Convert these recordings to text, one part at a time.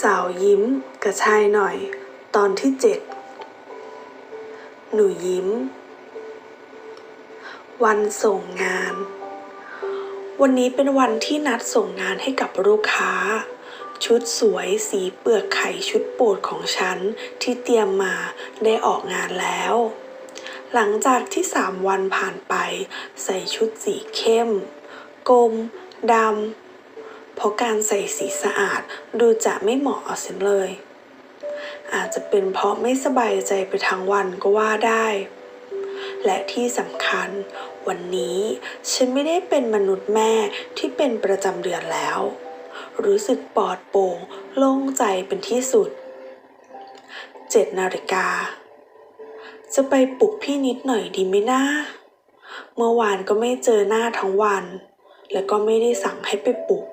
สาวยิ้มกระชายหน่อย ตอนที่เจ็ดหนูยิ้ม วันส่งงาน วันนี้เป็นวันที่นัดส่งงานให้กับลูกค้า ชุดสวยสีเปลือกไข่ชุดโปรดของฉันที่เตรียมมาได้ออกงานแล้ว หลังจากที่สามวันผ่านไป ใส่ชุดสีเข้ม กลมดำ เพราะการใส่สีสะอาดดูจะไม่เหมาะเอาเสียเลย อาจจะเป็นเพราะไม่สบายใจไปทั้งวันก็ว่าได้ และที่สำคัญ วันนี้ฉันไม่ได้เป็นมนุษย์แม่ที่เป็นประจำเดือนแล้ว รู้สึกปลอดโปร่งโล่งใจเป็นที่สุดเจ็ดนาฬิกา จะไปปลุกพี่นิดหน่อยดีไหมนะเมื่อวานก็ไม่เจอหน้าทั้งวัน แล้วก็ไม่ได้สั่งให้ไปปลุก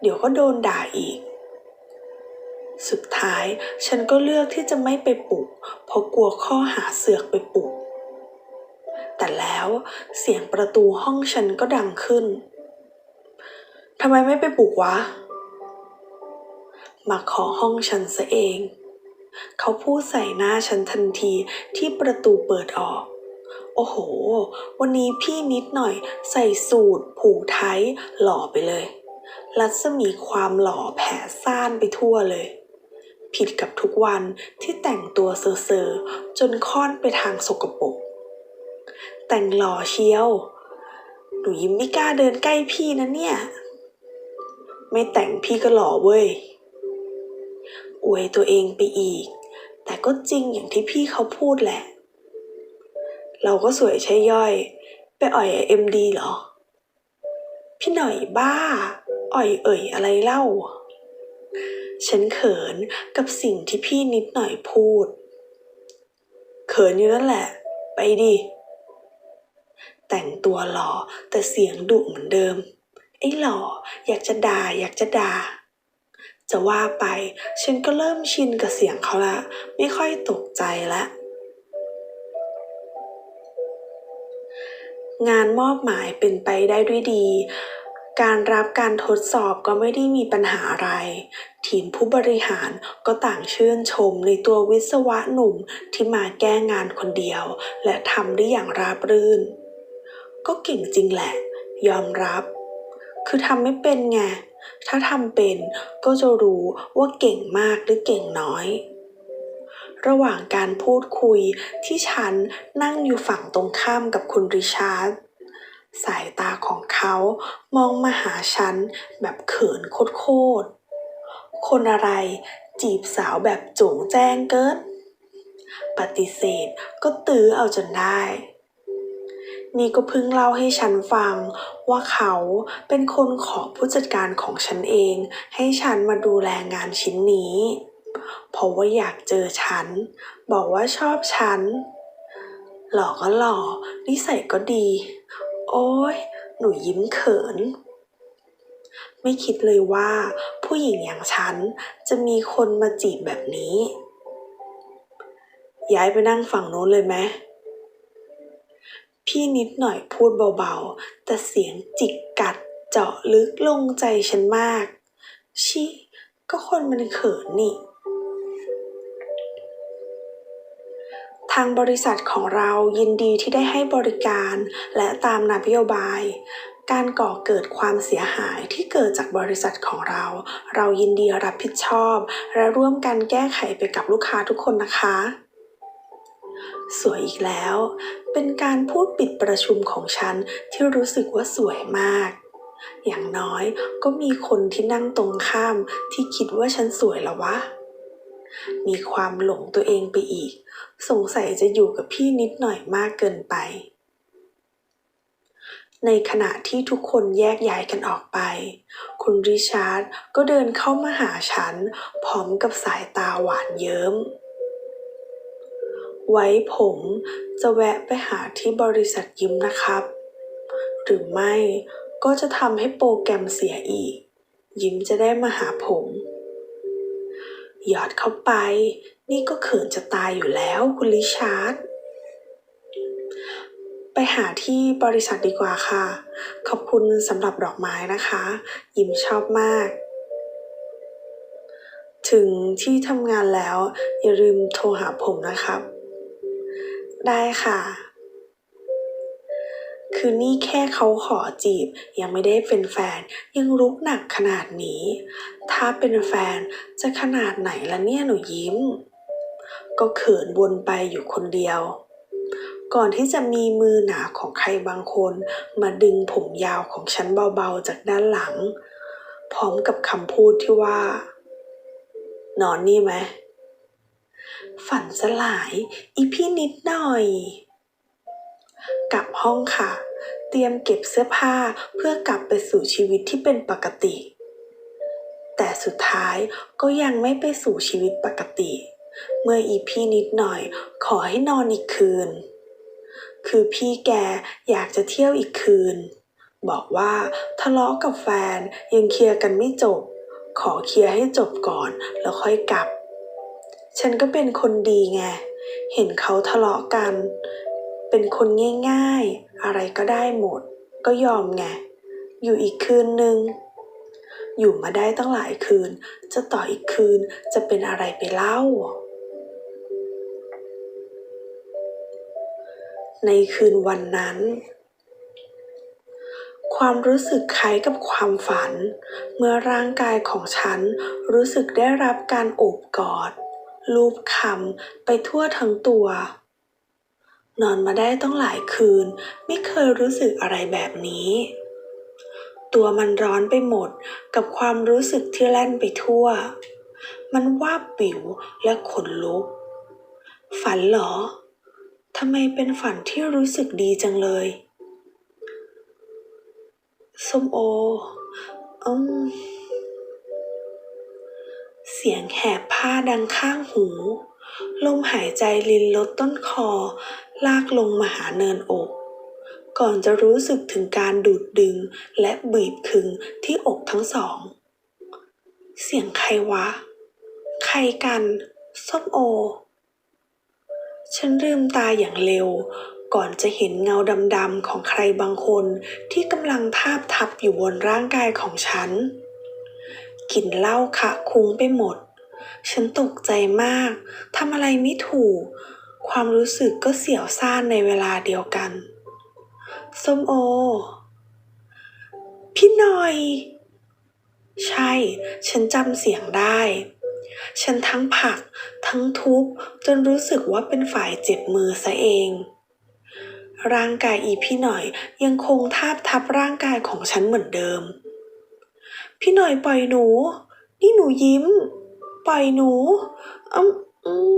เดี๋ยวก็โดนด่าอีก สุดท้ายฉันก็เลือกที่จะไม่ไปปลุก เพราะกลัวข้อหาเสือกไปปลุก แต่แล้วเสียงประตูห้องฉันก็ดังขึ้นทำไมไม่ไปปลุกวะ มาขอห้องฉันซะเอง เขาพูดใส่หน้าฉันทันทีที่ประตูเปิดออกโอ้โห วันนี้พี่นิดหน่อยใส่สูทผูกไทยหล่อไปเลย รัศมีความหล่อแผ่ซ่านไปทั่วเลย ผิดกับทุกวันที่แต่งตัวเซอร์ๆจนค่อนไปทางสกปรกแต่งหล่อเชียว หนูยิ้มไม่กล้าเดินใกล้พี่นะเนี่ย ไม่แต่งพี่ก็หล่อเว้ย อวยตัวเองไปอีก แต่ก็จริงอย่างที่พี่เขาพูดแหละ เราก็สวยใช่ย่อย ไปอ่อยเอ็มดีเหรอ พี่หน่อยบ้า อ่อยเอ่ยอะไรเล่า ฉันเขินกับสิ่งที่พี่นิดหน่อยพูด เขินอยู่นั่นแหละ ไปดิ แต่งตัวหล่อแต่เสียงดุเหมือนเดิม ไอ้หล่ออยากจะด่าอยากจะด่า จะว่าไปฉันก็เริ่มชินกับเสียงเขาละ ไม่ค่อยตกใจละงานมอบหมายเป็นไปได้ด้วยดี การรับการทดสอบก็ไม่ได้มีปัญหาอะไร ทีมผู้บริหารก็ต่างชื่นชมในตัววิศวะหนุ่มที่มาแก้งานคนเดียว และทำได้อย่างราบรื่น ก็เก่งจริงแหละ ยอมรับ คือทำไม่เป็นไง ถ้าทำเป็นก็จะรู้ว่าเก่งมากหรือเก่งน้อย ระหว่างการพูดคุยที่ฉันนั่งอยู่ฝั่งตรงข้ามกับคุณริชาร์ด สายตาของเขามองมาหาฉันแบบเขินโคตรคนอะไรจีบสาวแบบโจ๋งแจ้งเกินปฏิเสธก็ตื้อเอาจนได้ นี่ก็เพิ่งเล่าให้ฉันฟังว่าเขาเป็นคนขอผู้จัดการของฉันเอง ให้ฉันมาดูแลงานชิ้นนี้ เพราะว่าอยากเจอฉัน บอกว่าชอบฉัน หล่อก็หล่อนิสัยก็ดี โอ้ยหนูยิ้มเขิน ไม่คิดเลยว่า ผู้หญิงอย่างฉันจะมีคนมาจีบแบบนี้ ย้ายไปนั่งฝั่งโน้นเลยไหมพี่นิดหน่อยพูดเบาๆ แต่เสียงจิกกัดเจาะลึกลงใจฉันมาก ชิ ก็คนมันเขินนี่ ทางบริษัทของเรายินดีที่ได้ให้บริการและตามนโยบาย การก่อเกิดความเสียหายที่เกิดจากบริษัทของเรา เรายินดีรับผิดชอบ และร่วมกันแก้ไขไปกับลูกค้าทุกคนนะคะสวยอีกแล้ว เป็นการพูดปิดประชุมของฉันที่รู้สึกว่าสวยมาก อย่างน้อยก็มีคนที่นั่งตรงข้ามที่คิดว่าฉันสวยแล้ววะ มีความหลงตัวเองไปอีก สงสัยจะอยู่กับพี่นิดหน่อยมากเกินไป ในขณะที่ทุกคนแยกย้ายกันออกไป คุณริชาร์ดก็เดินเข้ามาหาฉัน พร้อมกับสายตาหวานเยิ้ม ไว้ผมจะแวะไปหาที่บริษัทยิ้มนะครับ หรือไม่ก็จะทำให้โปรแกรมเสียอีก ยิ้มจะได้มาหาผม หยอดเข้าไป นี่ก็เขินจะตายอยู่แล้วคุณลิชาร์ด ไปหาที่บริษัทดีกว่าค่ะ ขอบคุณสำหรับดอกไม้นะคะ ยิ้มชอบมาก ถึงที่ทำงานแล้ว อย่าลืมโทรหาผมนะครับ ได้ค่ะ คือนี่แค่เขาขอจีบ ยังไม่ได้เป็นแฟน ยังรุกหนักขนาดนี้ ถ้าเป็นแฟนจะขนาดไหนละเนี่ยหนูยิ้ม ก็เขินวนไปอยู่คนเดียว ก่อนที่จะมีมือหนาของใครบางคน มาดึงผมยาวของฉันเบาๆจากด้านหลัง พร้อมกับคำพูดที่ว่า นอนนี่ไหมฝันสลาย อีพี่นิดหน่อย กลับห้องค่ะ เตรียมเก็บเสื้อผ้าเพื่อกลับไปสู่ชีวิตที่เป็นปกติ แต่สุดท้ายก็ยังไม่ไปสู่ชีวิตปกติ เมื่ออีพี่นิดหน่อยขอให้นอนอีกคืน คือพี่แกอยากจะเที่ยวอีกคืน บอกว่าทะเลาะกับแฟนยังเคลียร์กันไม่จบ ขอเคลียร์ให้จบก่อนแล้วค่อยกลับ ฉันก็เป็นคนดีไงเห็นเขาทะเลาะกัน เป็นคนง่ายๆ อะไรก็ได้หมด ก็ยอมไง อยู่อีกคืนนึง อยู่มาได้ตั้งหลายคืน จะต่ออีกคืนจะเป็นอะไรไปเล่า ในคืนวันนั้น ความรู้สึกคล้ายกับความฝัน เมื่อร่างกายของฉันรู้สึกได้รับการโอบกอด ลูบคำไปทั่วทั้งตัว นอนมาได้ต้องหลายคืน ไม่เคยรู้สึกอะไรแบบนี้ ตัวมันร้อนไปหมดกับความรู้สึกที่แล่นไปทั่ว มันว่าปิวและขนลุก ฝันเหรอทำไมเป็นฝันที่รู้สึกดีจังเลยส้มโออืมเสียงแหบผ้าดังข้างหู ลมหายใจลินลดต้นคอ ลากลงมาหาเนินอก ก่อนจะรู้สึกถึงการดูดดึงและบีบขึงที่อกทั้งสอง เสียงใครวะ ใครกัน ส้มโอ ฉันลืมตาอย่างเร็ว ก่อนจะเห็นเงาดำๆของใครบางคนที่กำลังทาบทับอยู่บนร่างกายของฉันกลิ่นเหล้าคะคุ้งไปหมด ฉันตกใจมากทำอะไรไม่ถูก ความรู้สึกก็เสียวซ่านในเวลาเดียวกัน ส้มโอ พี่หน่อย ใช่ ฉันจำเสียงได้ ฉันทั้งผัก ทั้งทุบ จนรู้สึกว่าเป็นฝ่ายเจ็บมือซะเอง ร่างกายอีพี่หน่อยยังคงทาบทับร่างกายของฉันเหมือนเดิม พี่หน่อยปล่อยหนู นี่หนูยิ้ม ปล่อยหนูอืมอืม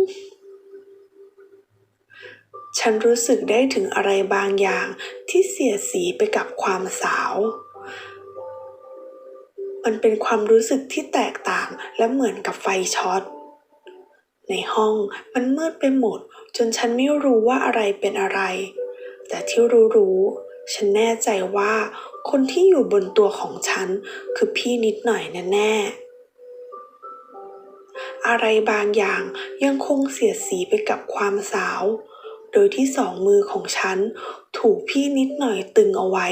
ฉันรู้สึกได้ถึงอะไรบางอย่างที่เสียสีไปกับความสาว มันเป็นความรู้สึกที่แตกต่างและเหมือนกับไฟช็อต ในห้องมันมืดไปหมด จนฉันไม่รู้ว่าอะไรเป็นอะไร แต่ที่รู้ๆฉันแน่ใจว่าคนที่อยู่บนตัวของฉันคือพี่นิดหน่อยแน่ๆ อะไรบางอย่างยังคงเสียดสีไปกับความสาว โดยที่สองมือของฉันถูกพี่นิดหน่อยตึงเอาไว้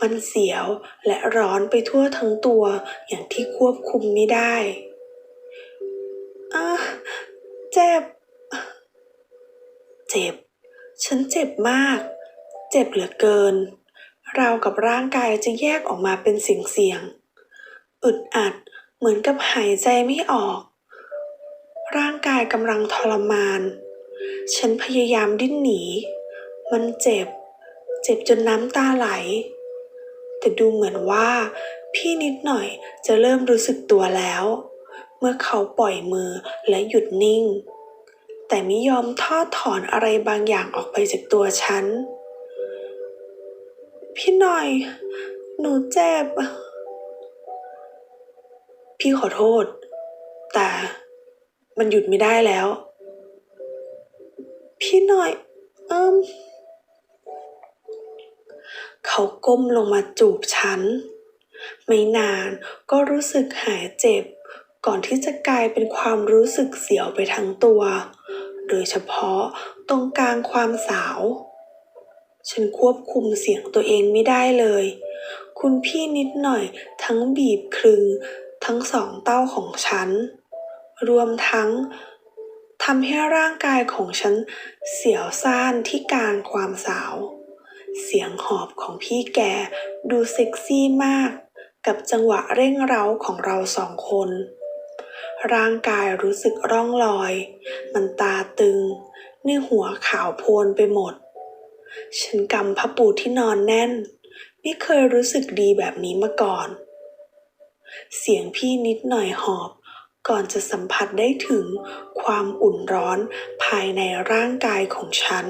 มันเสียวและร้อนไปทั่วทั้งตัวอย่างที่ควบคุมไม่ได้อะเจ็บ เจ็บ ฉันเจ็บมาก เจ็บเหลือเกินราวกับร่างกายจะแยกออกมาเป็นเสียงๆอึดอัด เหมือนกับหายใจไม่ออก ร่างกายกำลังทรมาน ฉันพยายามดิ้นหนี มันเจ็บ เจ็บจนน้ำตาไหล แต่ดูเหมือนว่า พี่นิดหน่อยจะเริ่มรู้สึกตัวแล้ว เมื่อเขาปล่อยมือและหยุดนิ่ง แต่ไม่ยอมทอดถอนอะไรบางอย่างออกไปจากตัวฉัน พี่หน่อย หนูเจ็บ พี่ขอโทษ แต่มันหยุดไม่ได้แล้ว พี่หน่อย เอิมเขาก้มลงมาจูบฉัน ไม่นานก็รู้สึกหายเจ็บ ก่อนที่จะกลายเป็นความรู้สึกเสียวไปทั้งตัว โดยเฉพาะตรงกลางความสาว ฉันควบคุมเสียงตัวเองไม่ได้เลย คุณพี่นิดหน่อยทั้งบีบคลึง ทั้งสองเต้าของฉัน รวมทั้งทำให้ร่างกายของฉันเสียวซ่านที่กางความสาว เสียงหอบของพี่แกดูเซ็กซี่มาก กับจังหวะเร่งเร้าของเราสองคน ร่างกายรู้สึกร่องลอย มันตาตึงนื้อหัวขาวโพลนไปหมด ฉันกำผ้าปูที่นอนแน่น ไม่เคยรู้สึกดีแบบนี้มาก่อน เสียงพี่นิดหน่อยหอบ ก่อนจะสัมผัสได้ถึงความอุ่นร้อนภายในร่างกายของฉัน